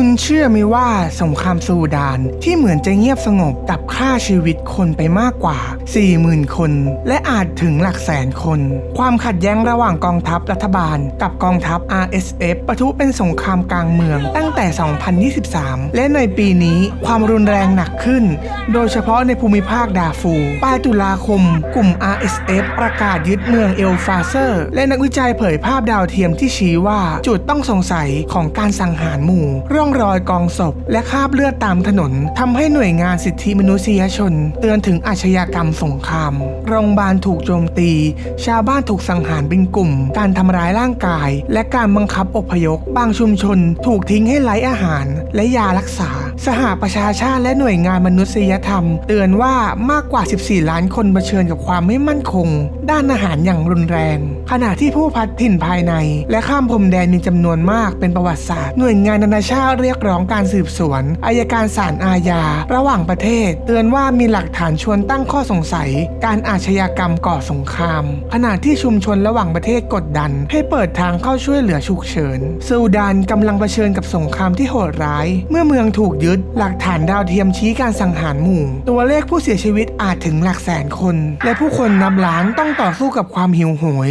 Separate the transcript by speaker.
Speaker 1: คุณเชื่อไหมว่าสงครามซูดานที่เหมือนจะเงียบสงบกับฆ่าชีวิตคนไปมากกว่า 40,000 คน และอาจถึงหลักแสนคน ความขัดแย้งระหว่างกองทัพรัฐบาล กับกองทัพ RSF ปะทุเป็นสงครามกลางเมืองตั้งแต่ 2023 และในปีนี้ความรุนแรงหนักขึ้น โดยเฉพาะในภูมิภาคดาฟู ปลายตุลาคม กลุ่ม RSF ประกาศยึดเมืองเอลฟาเซอร์ และนักวิจัยเผยภาพดาวเทียมที่ชี้ว่าจุดต้องสงสัยของการสังหารหมู่ร่องรอยกองศพ และคราบเลือดตามถนนทำให้หน่วยงานสิทธิมนุษยชน เตือนถึงอาชญากรรมสงคราม โรงพยาบาลถูกโจมตี ชาวบ้านถูกสังหารเป็นกลุ่ม การทำร้ายร่างกาย และการบังคับอพยพ บางชุมชน ถูกทิ้งให้ไร้อาหารและยารักษา สหประชาชาติและหน่วยงานมนุษยธรรม เตือนว่ามากกว่า 14 ล้านคนเผชิญกับความไม่มั่นคง ด้านอาหารอย่างรุนแรง ขณะที่ผู้พัดถิ่นภายใน และข้ามพรมแดนมีจำนวนมากเป็นประวัติศาสตร์ หน่วยงานนานาชาติเรียกร้องการสืบสวนอายการศาลอาญา ระหว่างประเทศ เตือนว่ามีหลักฐานชวนตั้งข้อสงสัย การอาชญากรรมก่อสงคราม ขณะที่ชุมชนระหว่างประเทศกดดัน ให้เปิดทางเข้าช่วยเหลือฉุกเฉินซูดานกำลังเผชิญกับสงครามที่โหดร้าย เมื่อเมืองถูกยึดหลักฐานดาวเทียมชี้การสังหารหมู่ ตัวเลขผู้เสียชีวิตอาจถึงหลักแสนคน และผู้คนนับล้านต้องต่อสู้กับความหิวโหย